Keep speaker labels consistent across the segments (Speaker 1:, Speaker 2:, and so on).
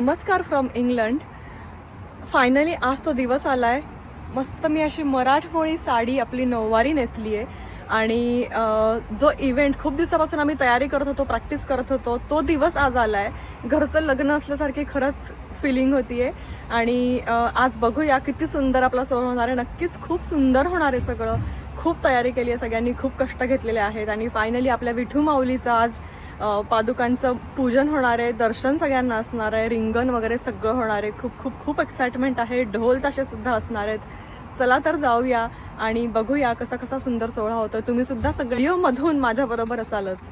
Speaker 1: नमस्कार from England finally आज तो दिवस आला आहे मस्त मी अशी मराठमोळी साडी आपली नऊवारी नेसली आहे. आणि जो इव्हेंट खूप दिवसापासून आम्ही तयारी करत होतो प्रॅक्टिस करत होतो तो दिवस आज आला आहे घरचं लग्न असल्यासारखी खरंच फिलिंग होती आहे आणि आज बघूया किती सुंदर आपला सोहळा होणार आहे. नक्कीच खूप सुंदर होणार आहे सगळं. खूप तयारी केली आहे सगळ्यांनी खूप कष्ट घेतलेले आहेत आणि फायनली आपल्या विठू माऊलीचं आज पादुकांचं पूजन होणार आहे दर्शन सगळ्यांना असणार आहे रिंगण वगैरे सगळं होणार आहे. खूप खूप खूप एक्साइटमेंट आहे ढोल ताशे सुद्धा असणार आहेत. चला तर जाऊया आणि बघूया कसा कसा सुंदर सोहळा होतो तुम्ही सुद्धा सगळी मधून माझ्याबरोबर असालच.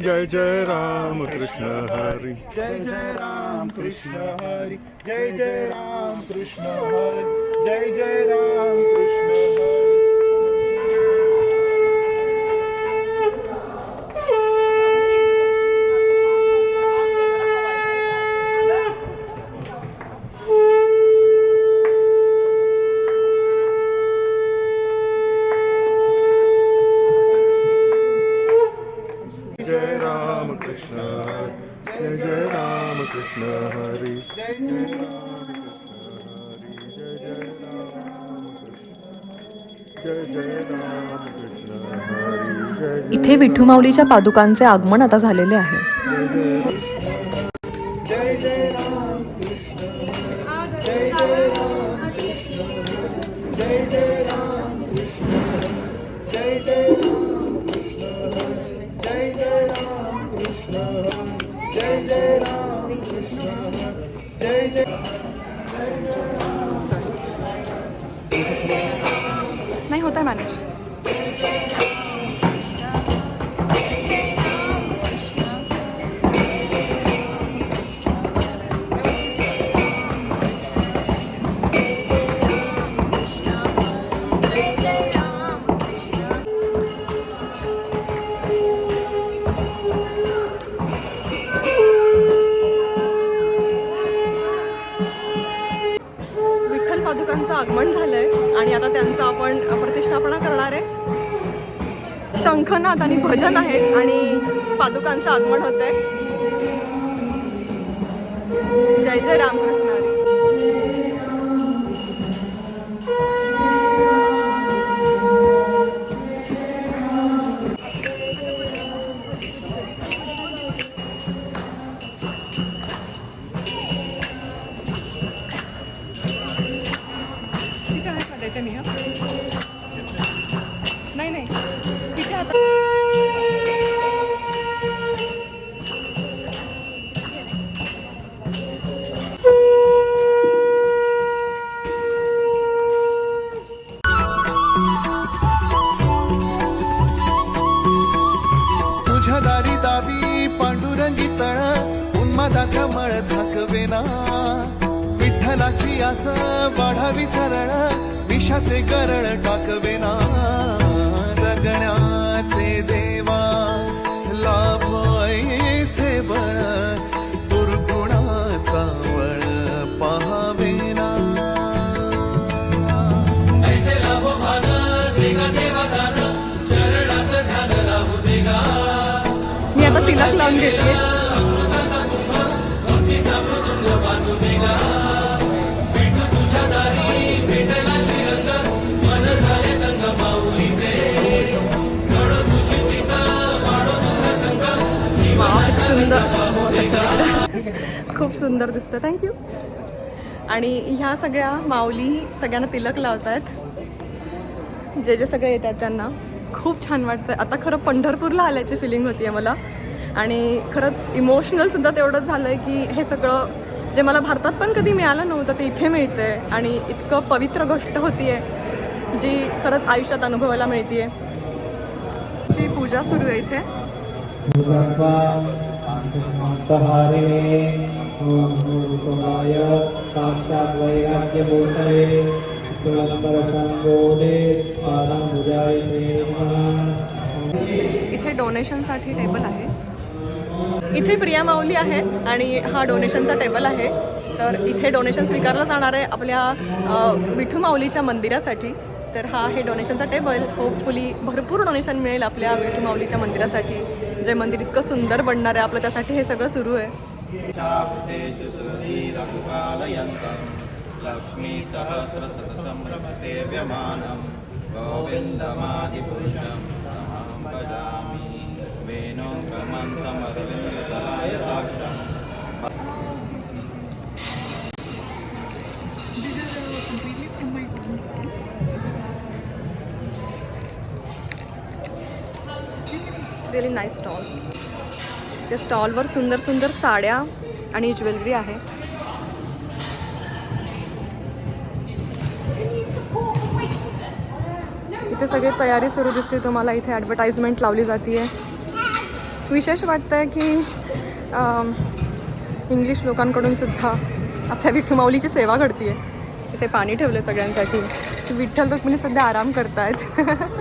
Speaker 2: जय जय राम कृष्ण हरी.
Speaker 3: जय जय राम कृष्ण हरी. जय जय राम कृष्ण हरी. जय जय राम कृष्ण हरी.
Speaker 2: इथे विठू माऊलीच्या
Speaker 1: इथे विठुमाऊलीच्या पादुकांचे आगमन आता झालेले आहे. नाही आणि आता त्यांचं आपण प्रतिष्ठापना करणार आहे. शंखनाद आणि भजन आहेत आणि पादुकांचं आगमन होत आहे जय जय रामकृष्ण. देते मी हा? नाही नाही. तिच्या आता
Speaker 3: वाढावी सरळ विषाचे गरळ टाकवेना जगण्याचे देवा लाभ ऐसे बळ
Speaker 1: खूप सुंदर दिसतं. थँक्यू आणि ह्या सगळ्या माऊली सगळ्यांना तिलक लावत आहेत जे जे सगळे येतात त्यांना खूप छान वाटतं आता खरं पंढरपूरला आल्याची फिलिंग होती आहे मला. आणि खरंच इमोशनलसुद्धा तेवढंच झालं आहे की हे सगळं जे मला भारतात पण कधी मिळालं नव्हतं ते इथे मिळतं आहे आणि इतकं पवित्र गोष्ट होती आहे जी खरंच आयुष्यात अनुभवायला मिळते आहे जी पूजा सुरू आहे इथे.
Speaker 4: हरे ओम भूतवाय साक्षात वैराग्यभूतये तुलंबर संगोदे
Speaker 1: इथे डोनेशनसाठी टेबल आहे इथे प्रिया माऊली आहेत आणि हा डोनेशनचा टेबल आहे तर इथे डोनेशन स्वीकारलं जाणार आहे आपल्या विठू माऊलीच्या मंदिरासाठी तर हा आहे डोनेशनचा टेबल होपफुली भरपूर डोनेशन मिळेल आपल्या विठू माऊलीच्या मंदिरासाठी जे मंदिर इतकं सुंदर बनणार आहे आपलं त्यासाठी हे सगळं सुरू आहे
Speaker 5: शावृतेषु सुधीरङ्कालयन्तं लक्ष्मीसहस्रशतसंभ्रमसेव्यमानं गोविन्दमादिपुरुषं तमहं भजामि वेणुगमन्तमरविन्ददलायताक्षम्
Speaker 1: रिअली नाईस स्टॉल त्या स्टॉलवर सुंदर सुंदर साड्या आणि ज्वेलरी आहे. इथे सगळी तयारी सुरू दिसते. तुम्हाला इथे ॲडव्हर्टाईजमेंट लावली जाते आहे विशेष वाटतं की इंग्लिश लोकांकडून सुद्धा आपल्या विठ्ठू माऊलीची सेवा घडते इथे पाणी ठेवलं सगळ्यांसाठी. विठ्ठल रुक्मिणी सध्या आराम करतायत.
Speaker 6: आहेत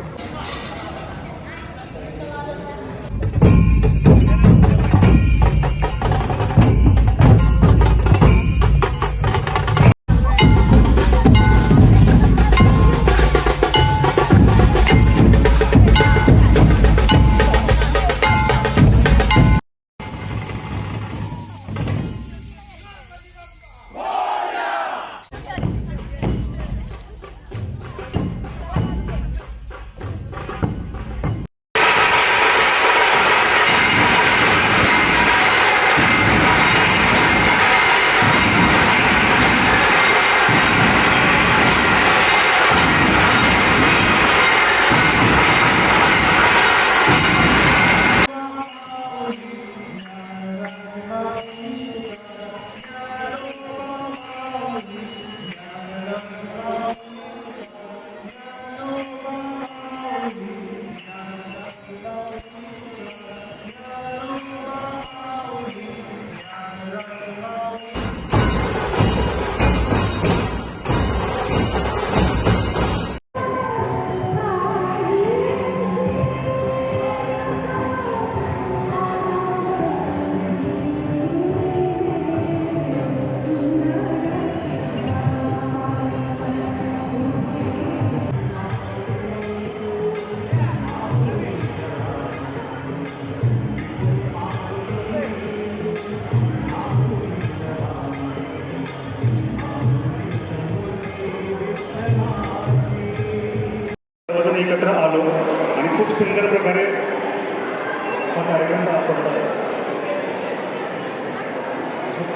Speaker 6: कार्यक्रम पार पडत आहे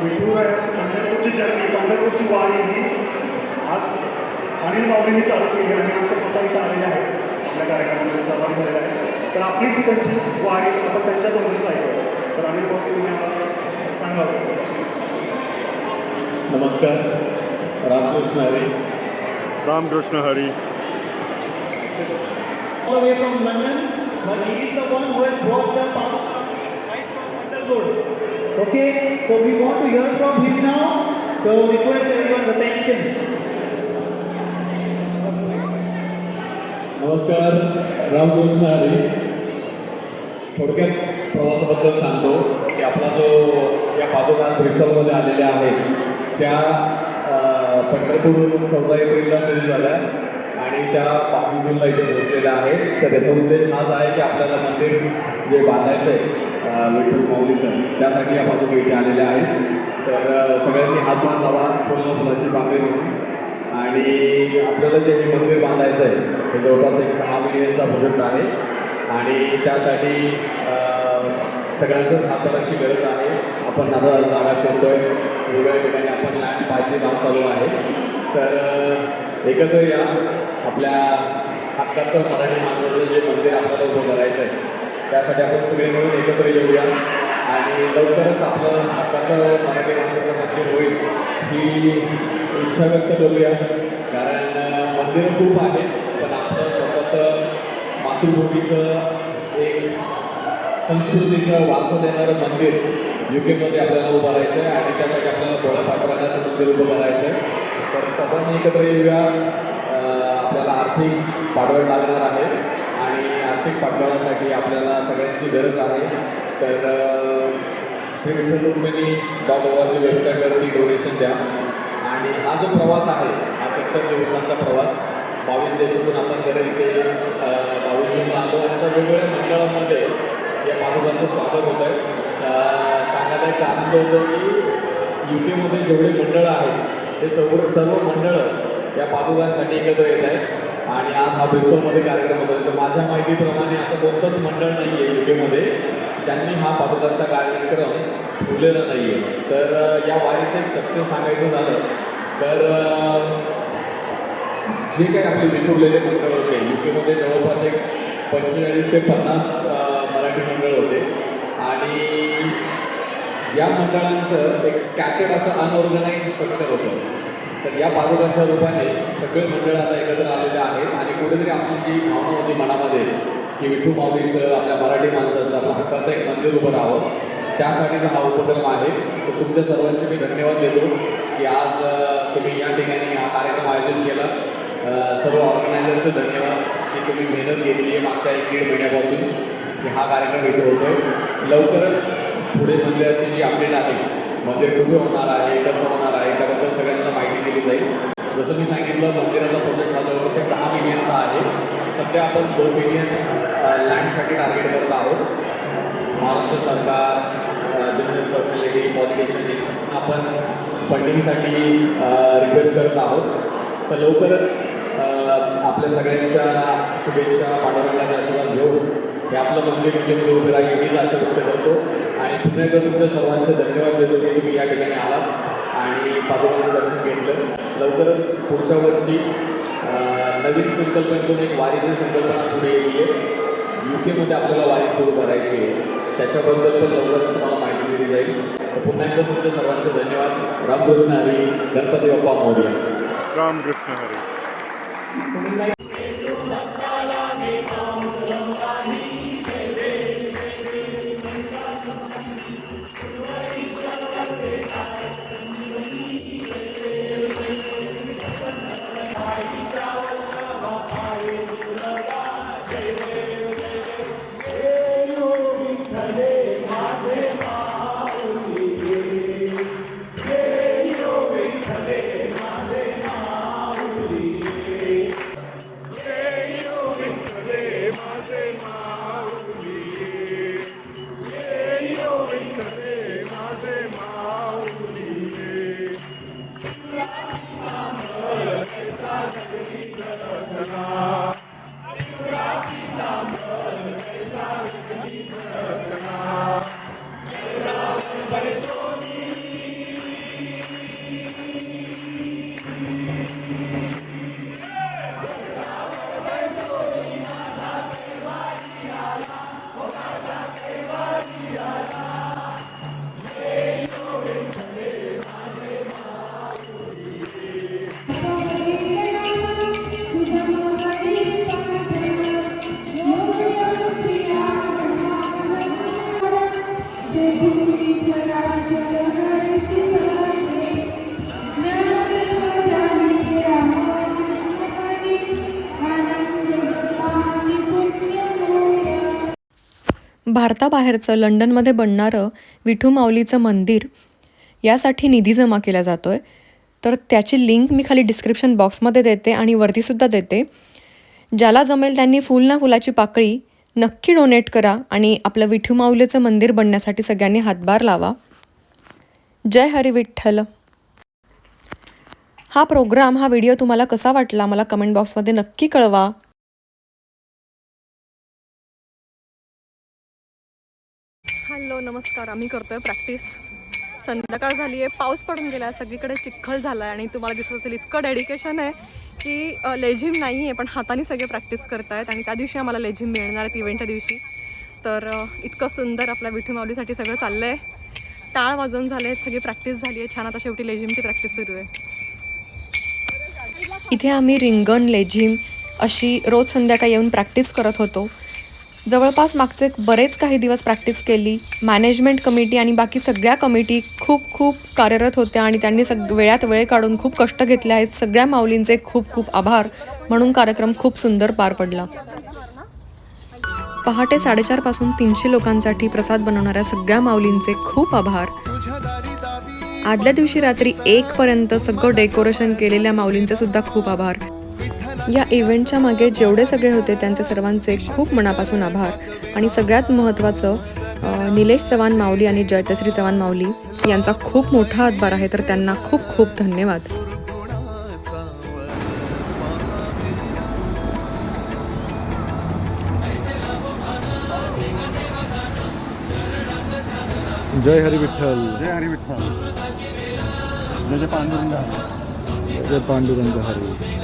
Speaker 6: विठुरायाची पंढरपूरची जर्नी पंढरपूरची वारी ही आज अनिल माऊलींनी चालू केली आणि आज ते स्वतः इथं आलेले आहेत. आपल्या कार्यक्रमामध्ये सहभागी झालेले आहेत. तर आपली ती त्यांची वारी आपण त्यांच्या तोंडूनच ऐकू. तर अनिल माऊली तुम्ही आम्हाला सांगावं
Speaker 4: नमस्कार. Ramakrishna Hari.
Speaker 2: Ramakrishna Hari.
Speaker 3: All the way from London, but he is the one who has Okay, so we want to hear from him now. So request everyone's attention.
Speaker 4: नमस्कार राम कृष्ण हरी थोडक्यात प्रवासाबद्दल सांगतो की आपला जो या पादुका ब्रिस्टॉलमध्ये आलेल्या आहेत त्या पंढरपूर चौदा एप्रिलला सुरू झाल्या आणि त्या बावीस इथे पोहोचलेल्या आहेत. तर त्याचा उद्देश हाच आहे की आपल्याला मंदिर जे बांधायचं आहे विठ्ठल माऊलीचं त्यासाठी आपण पादोका इथे आलेल्या आहेत. तर सगळ्यांनी हात मान लावा पूर्ण फुलाची पाकळी म्हणून आणि आपल्याला जे हे मंदिर बांधायचं आहे हे जवळपास एक दहा मिलियनचा प्रोजेक्ट आहे. आणि त्यासाठी सगळ्यांच्याच सगळ्यांचंच गरज आहे. आपण आता जागा शोधतोय. वेगवेगळ्या ठिकाणी आपण लँड पाहिजे काम चालू आहे. तर एकत्र या आपल्या हक्काचं मराठी माणसाचं जे मंदिर आपल्याला उभं करायचं आहे त्यासाठी आपण सगळे मिळून एकत्र येऊया. आणि लवकरच आपलं हक्काचं मराठी माणसाचं मंदिर होईल ही इच्छा व्यक्त करूया. कारण मंदिर खूप आहे पण आपलं स्वतःचं मातृभूमीचं एक संस्कृतीचं वारसा देणारं मंदिर युकेमध्ये आपल्याला उभं राहायचं आहे आणि त्यासाठी आपल्याला डोळा पाठवण्याचं मंदिर उभं करायचं आहे तर सर्वांनी एकत्र येऊया. आपल्याला आर्थिक पाठबळ लागणार आहे आणि आर्थिक पाठबळासाठी आपल्याला सगळ्यांची गरज आहे. तर श्री विठ्ठल रुक्मिणी डॉट ओआरची वेबसाईटवरती डोनेशन द्या. आणि हा जो प्रवास आहे हा सत्तर दिवसांचा प्रवास बावीस देशातून आपण जर इथे बावीस जूनला आलो. आणि आता वेगवेगळ्या मंडळांमध्ये या पाठोबांचं स्वागत होत आहे सांगायला एक आनंद होतो की यू केमध्ये जेवढे मंडळं आहेत ते सर्व सर्व मंडळं या पादुकांसाठी एकत्र येत आहेत. आणि आज हा बेस्टोमध्ये कार्यक्रम होतो तर माझ्या माहितीप्रमाणे असं कोणतंच मंडळ नाही आहे यू केमध्ये ज्यांनी हा पादुकांचा कार्यक्रम ठेवलेला नाही आहे तर या वारीचं एक सक्सेस सांगायचं झालं तर जे काही आपले विखुरलेले मंडळ होते यू केमध्ये जवळपास एक पंचेचाळीस ते पन्नास मराठी मंडळ होते. आणि या मंडळांचं एक स्कॅटर्ड असं अनऑर्गनाइज स्ट्रक्चर होतं. तर या पादुकांच्या रूपाने सगळे मंडळ आता एकत्र आलेले आहेत आणि कुठेतरी आपली जी भावना होती मनामध्ये की विठू माऊलीचं आपल्या मराठी माणसाचं आपल्या हक्काचं एक मंदिर उभं राहावं त्यासाठीचा हा उपक्रम आहे. तर तुमच्या सर्वांचे मी धन्यवाद देतो की आज तुम्ही या ठिकाणी हा कार्यक्रम आयोजित केला. सर्व ऑर्गनायझर्सचे धन्यवाद की तुम्ही मेहनत घेतली आहे मागच्या एक दीड महिन्यापासून की हा कार्यक्रम इथे होतो आहे लवकरच पुढे मंदिराची जी अपडेट आहे मंदिर कुठे होणार आहे कसं होणार आहे त्याबद्दल सगळ्यांना माहिती दिली जाईल. जसं मी सांगितलं मंदिराचा प्रोजेक्ट हा जवळपास दहा मिलियनचा आहे. सध्या आपण दोन मिलियन लँडसाठी टार्गेट करत आहोत. महाराष्ट्र सरकार बिझनेस पर्सनॅलिटी पॉलिटिशियन आपण फंडिंगसाठी रिक्वेस्ट करत आहोत. तर लवकरच आपल्या सगळ्यांच्या शुभेच्छा पाठवण्याचा आशीर्वाद घेऊन हे आपलं मंदिर म्हणजे विजय उभे राहील हीच आशा व्यक्त करतो आणि पुन्हा एकदा तुमच्या सर्वांचे धन्यवाद देतो की तुम्ही या ठिकाणी आलात आणि पादुकांचं दर्शन घेतलं. लवकरच पुढच्या वर्षी नवीन संकल्पनेतून एक वारीची संकल्पना पुढे येते यू केमध्ये आपल्याला वारी सुरू करायची आहे. त्याच्याबद्दल पण लवकरच तुम्हाला माहिती दिली जाईल. तर पुन्हा एकदा तुमच्या सर्वांचे धन्यवाद. रामकृष्ण हरी गणपती बाप्पा मोर्या.
Speaker 2: रामकृष्ण हरी.
Speaker 7: ありがとうございました。
Speaker 8: भारताबाहेरचं लंडनमध्ये बनणारं विठू माऊलीचं मंदिर यासाठी निधी जमा केला जातो आहे तर त्याची लिंक मी खाली डिस्क्रिप्शन बॉक्समध्ये देते आणि वरतीसुद्धा देते. ज्याला जमेल त्यांनी फुल ना फुलाची पाकळी नक्की डोनेट करा आणि आपलं विठू माऊलीचं मंदिर बनण्यासाठी सगळ्यांनी हातभार लावा. जय हरी विठ्ठल हा प्रोग्राम हा व्हिडिओ तुम्हाला कसा वाटला मला कमेंट बॉक्समध्ये नक्की कळवा. नमस्कार आम्ही करतोय प्रॅक्टिस संध्याकाळ झाली आहे पाऊस पडून गेला आहे सगळीकडे चिखल झाला आहे आणि तुम्हाला दिसत असेल इतकं डेडिकेशन आहे की लेझिम नाही आहे पण हाताने सगळे प्रॅक्टिस करतायत आणि त्या दिवशी आम्हाला लेझिम मिळणार आहेत इव्हेंटच्या दिवशी. तर इतकं सुंदर आपल्या विठू माऊलीसाठी सगळं चाललं आहे टाळ वाजवून झाले आहे सगळी प्रॅक्टिस झाली आहे. छान आता शेवटी लेझिमची प्रॅक्टिस सुरू आहे. इथे आम्ही रिंगण लेझिम अशी रोज संध्याकाळी येऊन प्रॅक्टिस करत होतो. जवळपास मागचे बरेच काही दिवस प्रॅक्टिस केली. मॅनेजमेंट कमिटी आणि बाकी सगळ्या कमिटी खूप खूप कार्यरत होत्या आणि त्यांनी सग वेळात वेळ काढून खूप कष्ट घेतले आहेत. सगळ्या माऊलींचे खूप खूप आभार. म्हणून कार्यक्रम खूप सुंदर पार पडला. पहाटे साडेचारपासून तीनशे लोकांसाठी प्रसाद बनवणाऱ्या सगळ्या माऊलींचे खूप आभार. आदल्या दिवशी रात्री एकपर्यंत सगळं डेकोरेशन केलेल्या माऊलींचे सुद्धा खूप आभार. या इव्हेंटच्या मागे जेवढे सगळे होते त्यांच्या सर्वांचे खूप मनापासून आभार. आणि सगळ्यात महत्त्वाचं निलेश चव्हाण माऊली आणि जयतश्री चव्हाण माऊली यांचा खूप मोठा हातभार आहे तर त्यांना खूप खूप धन्यवाद.
Speaker 9: जय हरी विठ्ठल.
Speaker 10: जय हरी विठ्ठल. जय जय पांडुरंग हरी.
Speaker 9: जय पांडुरंग हरी.